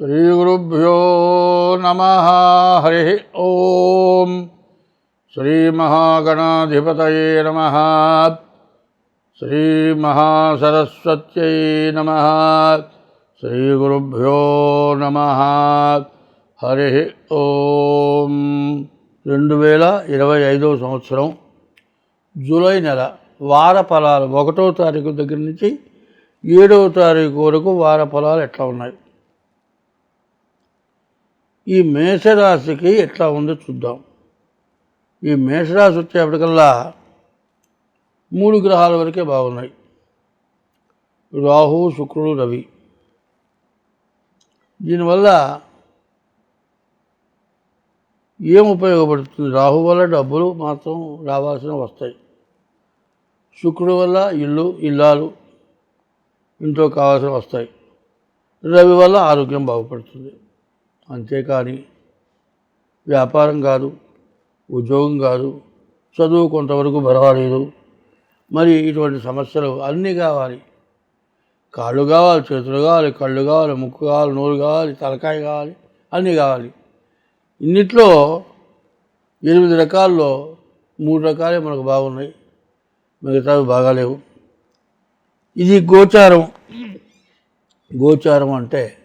శ్రీగురుభ్యో నమ హరి ఓం. శ్రీమహాగణాధిపతయే నమ శ్రీమహాసరస్వత్యై నమ శ్రీగురుభ్యో నమ హరి ఓం. రెండు వేల ఇరవై ఐదవ సంవత్సరం జూలై నెల వార ఫలాలు ఒకటో తారీఖు దగ్గర నుంచి ఏడవ తారీఖు వరకు వార ఫలాలు ఎట్లా ఉన్నాయి? ఈ మేషరాశికి ఎట్లా ఉందో చూద్దాం. ఈ మేషరాశి వచ్చేప్పటికల్లా మూడు గ్రహాల వరకే బాగున్నాయి. రాహు శుక్రుడు రవి. దీనివల్ల ఏం ఉపయోగపడుతుంది? రాహు వల్ల డబ్బులు మాత్రం రావాల్సిన వస్తాయి. శుక్రుడు వల్ల ఇల్లు ఇల్లాలు ఇంట్లో కావాల్సిన వస్తాయి. రవి వల్ల ఆరోగ్యం బాగుపడుతుంది. అంతేకాని వ్యాపారం కాదు ఉద్యోగం కాదు చదువు కొంతవరకు పర్వాలేదు మరి ఇటువంటి సమస్యలు అన్నీ కావాలి. కాళ్ళు కావాలి చేతులు కావాలి కళ్ళు కావాలి ముక్కు కావాలి నోరు కావాలి తలకాయ కావాలి అన్నీ కావాలి. ఇన్నిట్లో ఎనిమిది రకాల్లో మూడు రకాలే మనకు బాగున్నాయి. మిగతావి బాగాలేవు. ఇది గోచారం. గోచారం అంటే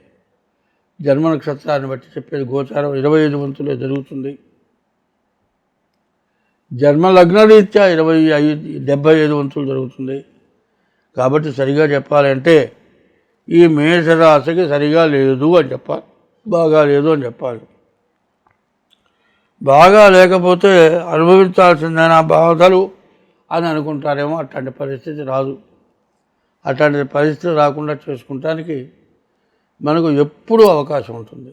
జన్మ నక్షత్రాన్ని బట్టి చెప్పేది గోచారం ఇరవై ఐదు వంతులే జరుగుతుంది. జన్మ లగ్నరీత్యా ఇరవై ఐదు డెబ్భై ఐదు వంతులు జరుగుతుంది. కాబట్టి సరిగా చెప్పాలంటే ఈ మేషరాశికి సరిగా లేదు అని చెప్పాలి. బాగా లేదు అని చెప్పాలి. బాగా లేకపోతే అనుభవించాల్సిందేనా బాధలు అని అనుకుంటారేమో అట్లాంటి పరిస్థితి రాదు. అట్లాంటి పరిస్థితి రాకుండా చేసుకుంటానికి మనకు ఎప్పుడూ అవకాశం ఉంటుంది.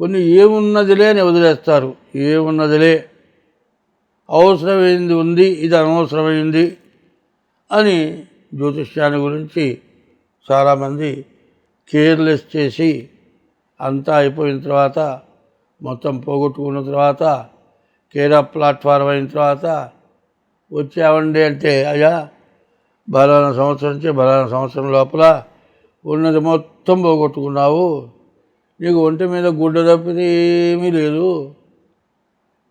కొన్ని ఏమున్నదిలే అని వదిలేస్తారు. ఏమున్నదిలే అవసరమైంది ఉంది ఇది అనవసరమైంది అని జ్యోతిష్యాన్ని గురించి చాలామంది కేర్లెస్ చేసి అంతా అయిపోయిన తర్వాత మొత్తం పోగొట్టుకున్న తర్వాత కేరా ప్లాట్ఫారం అయిన తర్వాత వచ్చావండి అంటే అయ్యా బలానా సంవత్సరం నుంచి బలానా సంవత్సరం లోపల ఉన్నది మొత్తం పోగొట్టుకున్నావు. నీకు ఒంటి మీద గుడ్డ తప్పితే ఏమీ లేదు.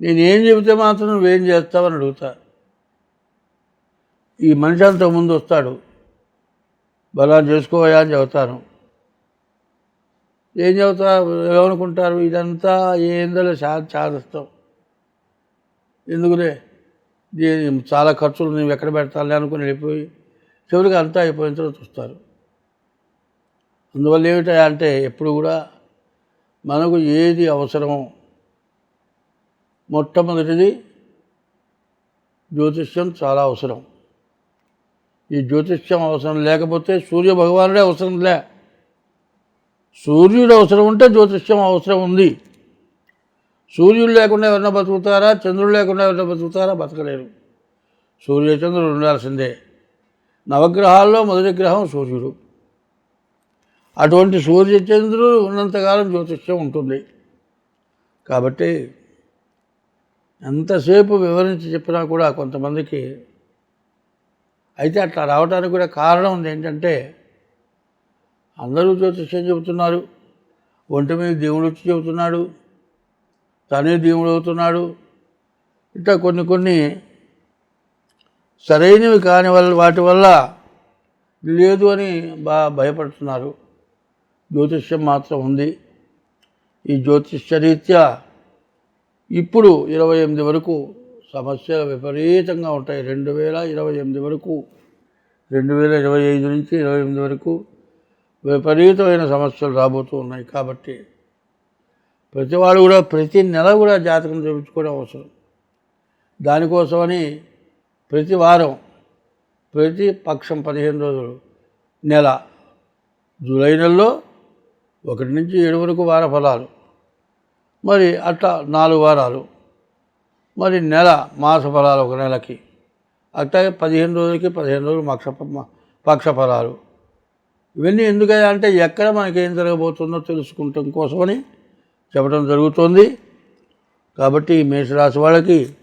నేనేం చెబితే మాత్రం నువ్వేం చేస్తావని అడుగుతా. ఈ మనిషి అంత ముందు వస్తాడు. బలా చేసుకోవయా అని చెబుతాను. ఏం చెబుతా ఏమనుకుంటారు? ఇదంతా ఏందో చా చాదిస్తాం. ఎందుకులే? దీని చాలా ఖర్చులు నువ్వు ఎక్కడ పెడతాను అనుకుని వెళ్ళిపోయి చివరికి అంతా అయిపోయిన తర్వాత వస్తారు. అందువల్ల ఏమిటంటే అంటే ఎప్పుడు కూడా మనకు ఏది అవసరమో మొట్టమొదటిది జ్యోతిష్యం చాలా అవసరం. ఈ జ్యోతిష్యం అవసరం లేకపోతే సూర్య భగవానుడే అవసరం లే. సూర్యుడు అవసరం ఉంటే జ్యోతిష్యం అవసరం ఉంది. సూర్యుడు లేకుండా ఎవరన్నా బతుకుతారా? చంద్రుడు లేకుండా ఎవరన్నా బతుకుతారా? బతకలేరు. సూర్య చంద్రుడు ఉండాల్సిందే. నవగ్రహాల్లో మొదటి గ్రహం సూర్యుడు. అటువంటి సూర్యచంద్రులు ఉన్నంతకాలం జ్యోతిష్యం ఉంటుంది. కాబట్టి ఎంతసేపు వివరించి చెప్పినా కూడా కొంతమందికి అయితే అట్లా రావడానికి కూడా కారణం ఉంది. ఏంటంటే అందరూ జ్యోతిష్యం చెబుతున్నారు. ఒంటి మీద దేవుడు వచ్చి చెబుతున్నాడు. తనే దేవుడు అవుతున్నాడు. ఇట్లా కొన్ని కొన్ని సరైనవి కాని వల్ల వాటి వల్ల లేదు అని బాగా భయపడుతున్నారు. జ్యోతిష్యం మాత్రం ఉంది. ఈ జ్యోతిష్యరీత్యా ఇప్పుడు ఇరవై ఎనిమిది వరకు సమస్యలు విపరీతంగా ఉంటాయి. రెండు వేల ఇరవై ఎనిమిది వరకు రెండు వేల ఇరవై ఐదు నుంచి ఇరవై ఎనిమిది వరకు విపరీతమైన సమస్యలు రాబోతూ ఉన్నాయి. కాబట్టి ప్రతివాడు కూడా ప్రతి నెల కూడా జాతకం చూపించుకోవడం అవసరం. దానికోసమని ప్రతి వారం ప్రతి పక్షం పదిహేను రోజులు నెల జూలై నెలలో ఒకటి నుంచి ఏడు వరకు వార ఫలాలు. మరి అట్లా నాలుగు వారాలు. మరి నెల మాస ఫలాలు ఒక నెలకి. అట్లాగే పదిహేను రోజులకి పదిహేను రోజులు మక్ష పక్ష ఫలాలు. ఇవన్నీ ఎందుకయ్యా అంటే ఎక్కడ మనకేం జరగబోతుందో తెలుసుకుంటాం కోసమని చెప్పడం జరుగుతుంది. కాబట్టి మేషరాశి వాళ్ళకి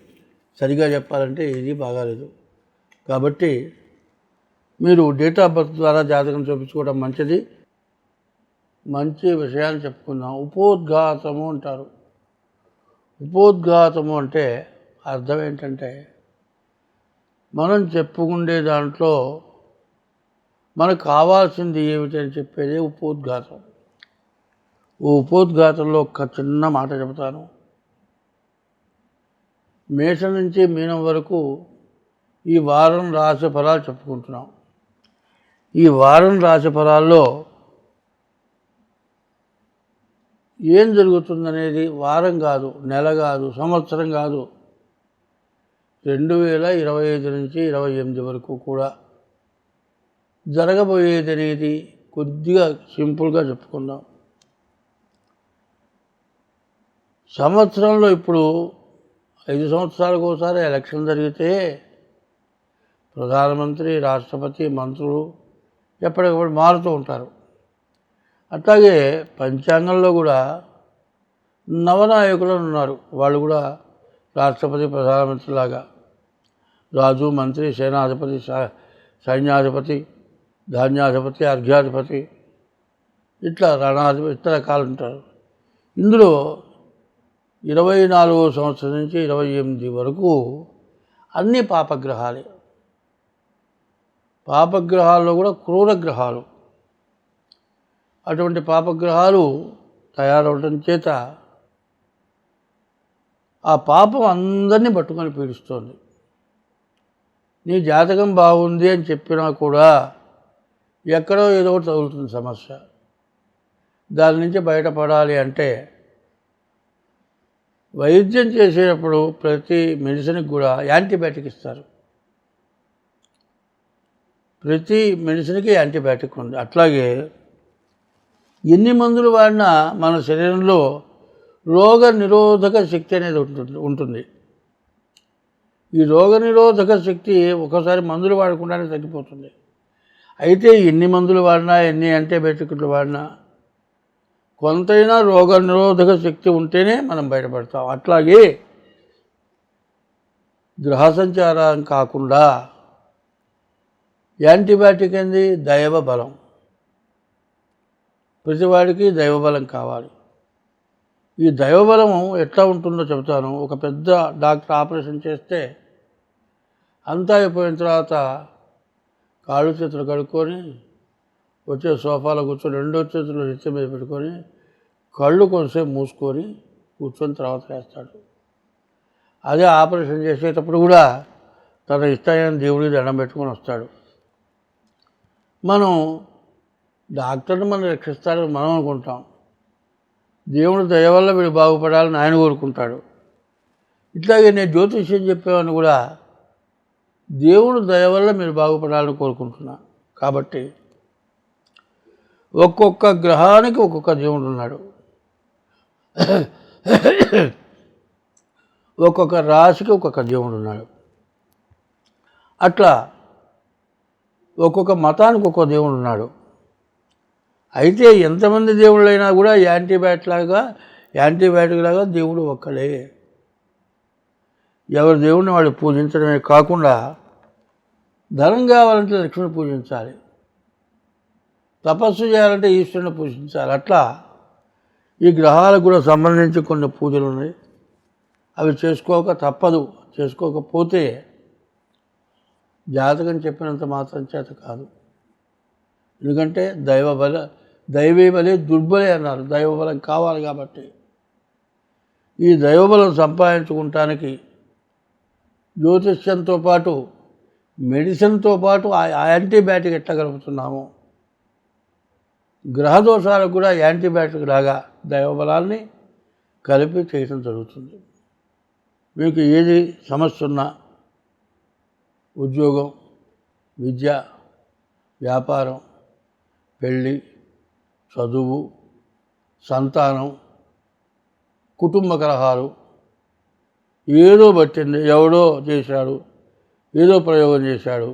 సరిగా చెప్పాలంటే ఇది బాగాలేదు. కాబట్టి మీరు డేట్ ఆఫ్ బర్త్ ద్వారా జాతకం చూపించుకోవడం మంచిది. మంచి విషయాన్ని చెప్పుకుందాం. ఉపోద్ఘాతము అంటారు. ఉపోద్ఘాతము అంటే అర్థం ఏంటంటే మనం చెప్పుకుండే దాంట్లో మనకు కావాల్సింది ఏమిటని చెప్పేది ఉపోద్ఘాతం. ఓ ఉపోద్ఘాతంలో ఒక చిన్న మాట చెబుతాను. మేషం నుంచి మీనం వరకు ఈ వారం రాశి ఫలాలు చెప్పుకుంటున్నాం. ఈ వారం రాశి ఫలాల్లో ఏం జరుగుతుందనేది వారం కాదు నెల కాదు సంవత్సరం కాదు. రెండు వేల ఇరవై ఐదు నుంచి ఇరవై ఎనిమిది వరకు కూడా జరగబోయేది అనేది కొద్దిగా సింపుల్గా చెప్పుకుందాం. సంవత్సరంలో ఇప్పుడు ఐదు సంవత్సరాలకు ఒకసారి ఎలక్షన్ జరిగితే ప్రధానమంత్రి రాష్ట్రపతి మంత్రులు ఎప్పటికప్పుడు మారుతూ ఉంటారు. అట్లాగే పంచాంగంలో కూడా నవనాయకులు ఉన్నారు. వాళ్ళు కూడా రాష్ట్రపతి ప్రధానమంత్రి లాగా రాజు మంత్రి సేనాధిపతి సైన్యాధిపతి ధాన్యాధిపతి అర్ఘ్యాధిపతి ఇట్లా రణాధిపతి ఇతర రకాలు ఉంటారు. ఇందులో ఇరవై నాలుగో సంవత్సరం నుంచి ఇరవై ఎనిమిది వరకు అన్ని పాపగ్రహాలే. పాపగ్రహాల్లో కూడా క్రూర గ్రహాలు. అటువంటి పాపగ్రహాలు తయారవడం చేత ఆ పాపం అందరినీ పట్టుకొని పీడిస్తోంది. నీ జాతకం బాగుంది అని చెప్పినా కూడా ఎక్కడో ఏదో ఒకటి తగులుతుంది సమస్య. దాని నుంచి బయటపడాలి అంటే వైద్యం చేసేటప్పుడు ప్రతి మెడిసిన్కి కూడా యాంటీబయాటిక్ ఇస్తారు. ప్రతి మెడిసిన్కి యాంటీబయాటిక్ ఉంది. అట్లాగే ఎన్ని మందులు వాడినా మన శరీరంలో రోగ నిరోధక శక్తి అనేది ఉంటుంది ఉంటుంది. ఈ రోగ నిరోధక శక్తి ఒకసారి మందులు వాడకుండానే తగ్గిపోతుంది. అయితే ఎన్ని మందులు వాడినా ఎన్ని యాంటీబయాటిక్లు వాడినా కొంతైనా రోగ నిరోధక శక్తి ఉంటేనే మనం బయటపడతాం. అట్లాగే గ్రహ సంచారం కాకుండా యాంటీబయాటిక్ ఏంది? దైవ బలం. ప్రతివాడికి దైవబలం కావాలి. ఈ దైవబలం ఎట్లా ఉంటుందో చెబుతాను. ఒక పెద్ద డాక్టర్ ఆపరేషన్ చేస్తే అంతా అయిపోయిన తర్వాత కాళ్ళు చేతులు కడుక్కొని వచ్చే సోఫాలో కూర్చొని రెండో చేతులు నెత్తి మీద పెట్టుకొని కళ్ళు కొంతసేపు మూసుకొని కూర్చొని తర్వాత వేస్తాడు అదే ఆపరేషన్ చేసేటప్పుడు కూడా తన ఇష్టమైన దేవుడికి దండం పెట్టుకొని వస్తాడు. మనం డాక్టర్ని మనం రక్షిస్తాడని మనం అనుకుంటాం. దేవుడు దయ వల్ల వీడు బాగుపడాలని ఆయన కోరుకుంటాడు. ఇట్లాగే నేను జ్యోతిష్యం చెప్పేవాడిని కూడా దేవుడు దయ వల్ల మీరు బాగుపడాలని కోరుకుంటున్నా. కాబట్టి ఒక్కొక్క గ్రహానికి ఒక్కొక్క దేవుడు ఉన్నాడు. ఒక్కొక్క రాశికి ఒక్కొక్క దేవుడు ఉన్నాడు. అట్లా ఒక్కొక్క మతానికి ఒక్కొక్క దేవుడు ఉన్నాడు. అయితే ఎంతమంది దేవుళ్ళైనా కూడా యాంటీబయాటిక్ లాగా యాంటీబయాటిక్ లాగా దేవుడు ఒక్కడే. ఎవరి దేవుడిని వాళ్ళు పూజించడమే కాకుండా ధనం కావాలంటే లక్ష్మిని పూజించాలి. తపస్సు చేయాలంటే ఈశ్వరుని పూజించాలి. అట్లా ఈ గ్రహాలకు కూడా సంబంధించి కొన్ని పూజలు ఉన్నాయి. అవి చేసుకోక తప్పదు. చేసుకోకపోతే జాతకం చెప్పినంత మాత్రం చేత కాదు. ఎందుకంటే దైవ బల దైవీ బలి దుర్బలే అన్నారు. దైవబలం కావాలి కాబట్టి. ఈ దైవబలం సంపాదించుకుంటానికి జ్యోతిష్యంతో పాటు మెడిసిన్తో పాటు ఆ యాంటీబయాటిక్ ఎట్టగలుగుతున్నాము. గ్రహదోషాలకు కూడా యాంటీబయాటిక్ లాగా దైవబలాన్ని కలిపి చేయడం జరుగుతుంది. మీకు ఏది సమస్య ఉన్నా ఉద్యోగం విద్య వ్యాపారం పెళ్ళి చదువు సంతానం కుటుంబ కలహాలు ఏదో పట్టింది ఎవడో చేశాడు ఏదో ప్రయోగం చేశాడు.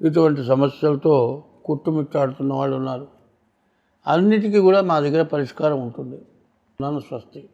ఇటువంటి సమస్యలతో కుట్టుమిట్టాడుతున్న వాళ్ళు ఉన్నారు అన్నిటికీ కూడా మా దగ్గర పరిష్కారం ఉంటుంది. నన్ను స్వస్తి.